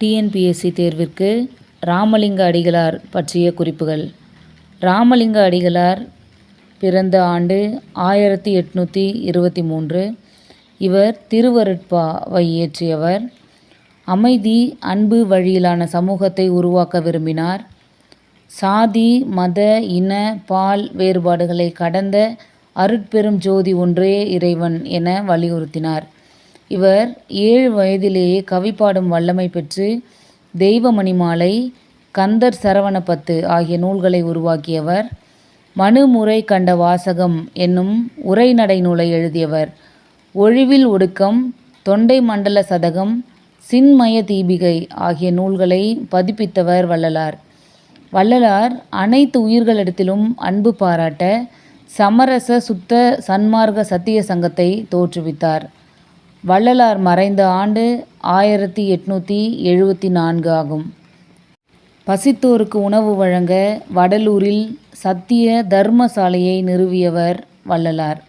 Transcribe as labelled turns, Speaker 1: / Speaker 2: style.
Speaker 1: TNPSC தேர்விற்கு Ramalinga அடிகளார் பற்றிய குறிப்புகள். ராமலிங்க அடிகளார் பிறந்த ஆண்டு ஆயிரத்தி எட்நூற்றி இருபத்தி மூன்று. இவர் திருவருட்பாவை இயற்றியவர் அமைதி அன்பு வழியிலான சமூகத்தை உருவாக்க விரும்பினார். சாதி மத இன பால் வேறுபாடுகளை கடந்த அருட்பெரும் ஜோதி ஒன்றே இறைவன் என வலியுறுத்தினார். இவர் ஏழு வயதிலேயே கவி பாடும் வல்லமை பெற்று தெய்வமணிமாலை கந்தர் சரவணப்பத்து ஆகிய நூல்களை உருவாக்கியவர். மனுமுறை கண்ட வாசகம் என்னும் உரைநடை நூலை எழுதியவர். ஒழிவில் ஒடுக்கம் தொண்டை மண்டல சதகம் சின்மய தீபிகை ஆகிய நூல்களை பதிப்பித்தவர் வள்ளலார். வள்ளலார் அனைத்து உயிர்களிடத்திலும் அன்பு பாராட்ட சமரச சுத்த சன்மார்க்க சத்திய சங்கத்தை தோற்றுவித்தார். வள்ளலார் மறைந்த ஆண்டு ஆயிரத்தி எட்நூற்றி எழுபத்தி நான்கு ஆகும். பசித்தோருக்கு உணவு வழங்க வடலூரில் சத்திய தர்மசாலையை நிறுவியவர் வள்ளலார்.